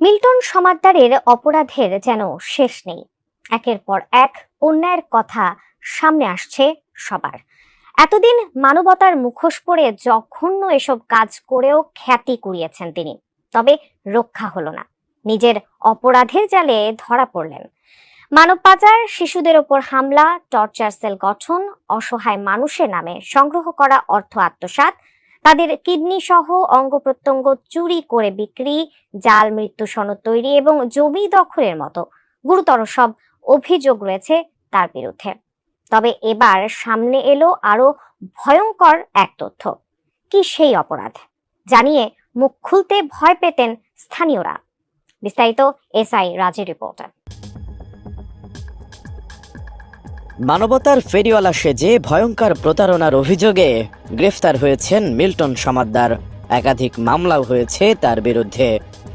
Milton সমাদ্দারের অপরাধের যেন শেষ নেই। একের পর এক অন্যায়ের কথা সামনে আসছে সবার। এতদিন মানবতার মুখোশ পরে জঘন্য এসব কাজ করেও খ্যাতি কুড়িয়েছেন তিনি। তবে রক্ষা হলো না। নিজের অপরাধের জালে ধরা পড়লেন। মানব পাচার শিশুদের ওপর হামলা, টর্চার সেল গঠন, অসহায় মানুষের নামে সংগ্রহ করা অর্থ আত্মসাৎ তাদের কিডনি সহ অঙ্গ প্রত্যঙ্গ চুরি করে বিক্রি, জাল, মৃত্যু সনদ তৈরি এবং জমি দখলের মতো। গুরুতর সব অভিযোগ রয়েছে তার বিরুদ্ধে। তবে এবার সামনে এলো আরও ভয়ঙ্কর এক তথ্য। কি সেই অপরাধ? জানিয়ে মুখ খুলতে ভয় পেতেন স্থানীয়রা। বিস্তারিত এসআই রাজের রিপোর্টার মানবতার ফেরিওয়ালা সেজে ভয়ঙ্কর প্রতারণার অভিযোগে গ্রেফতার হয়েছেন মিল্টন সমাদ্দার। একাধিক মামলাও হয়েছে তার বিরুদ্ধে।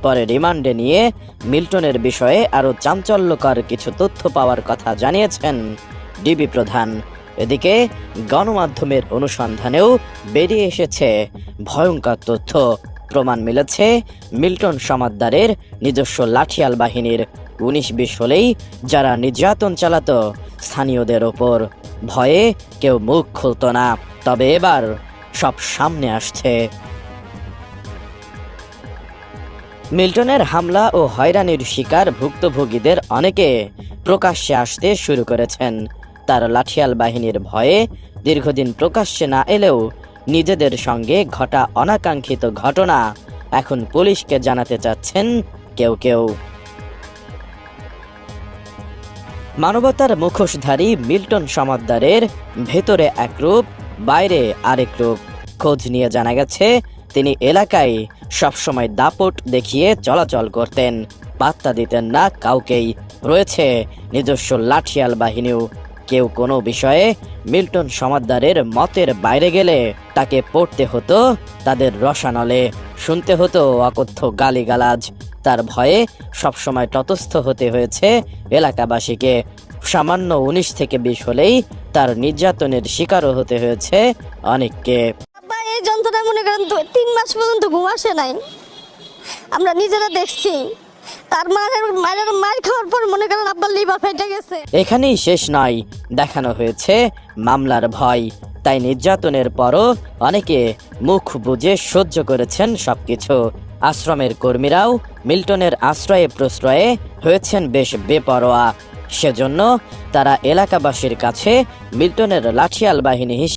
পরে রিমান্ডে নিয়ে মিল্টনের বিষয়ে আরও চাঞ্চল্যকর কিছু তথ্য পাওয়ার কথা জানিয়েছেন ডিবি প্রধান। এদিকে গণমাধ্যমের অনুসন্ধানেও বেরিয়ে এসেছে ভয়ঙ্কর তথ্য। প্রমাণ মিলেছে মিল্টন সমাদ্দারের নিজস্ব লাঠিয়াল বাহিনীর উনিশ বিশ হলেই যারা নির্যাতন চালাতো, স্থানীয়দের ওপর ভয়ে কেউ মুখ খুলতো না। তবে এবার সব সামনে আসছে। মিল্টনের হামলা ও হয়রানির শিকার ভুক্তভোগীদের অনেকে প্রকাশ্যে আসতে শুরু করেছেন। তার লাঠিয়াল বাহিনীর ভয়ে দীর্ঘদিন প্রকাশ্যে না এলেও নিজেদের সঙ্গে ঘটা অনাকাঙ্ক্ষিত ঘটনা। এখন পুলিশকে জানাতে চাচ্ছেন কেউ কেউ। মানবতার মুখোশধারী মিল্টন সমাদ্দারের ভেতরে এক রূপ, বাইরে আরেক রূপ। খোঁজ নিয়ে জানা গেছে, তিনি এলাকায় সবসময় দাপট দেখিয়ে চলাচল করতেন। পাত্তা দিতেন না কাউকেই। রয়েছে নিজস্ব লাঠিয়াল বাহিনীও। কেউ কোনো বিষয়ে মিল্টন সমাদ্দারের মতের বাইরে গেলে তাকে পড়তে হতো, তাদের রসানলে। শুনতে হতো অকথ্য গালিগালাজ। তার ভয়ে সবসময় ততস্থ হতে হয়েছে এলাকাবাসীকে। সামান্য উনিশ থেকে বিশ হলেই তার নির্যাতনের শিকারও হতে হয়েছে অনেককে। এই যন্ত্রণা মনে করেন তিন মাস পর্যন্ত ঘুম আসে নাই। আমরা নিজেরা দেখছি। তার মায়ের মায়ের খাওয়ার পর মনে করেন আব্বার লিভার ফেটে গেছে। এখানেই শেষ নয় দেখানো হয়েছে মামলার ভয়। তাই নির্যাতনের পরও অনেকে মুখ বুজে সহ্য করেছেন সবকিছু। আশ্রমের কর্মীরাও মিল্টনের আশ্রয়ে প্রশ্রয়ে হয়েছেন বেশ বেপরোয়া। সেজন্য তারা এলাকাবাসীর কাছে মিল্টনের লাঠিয়াল বাহিনী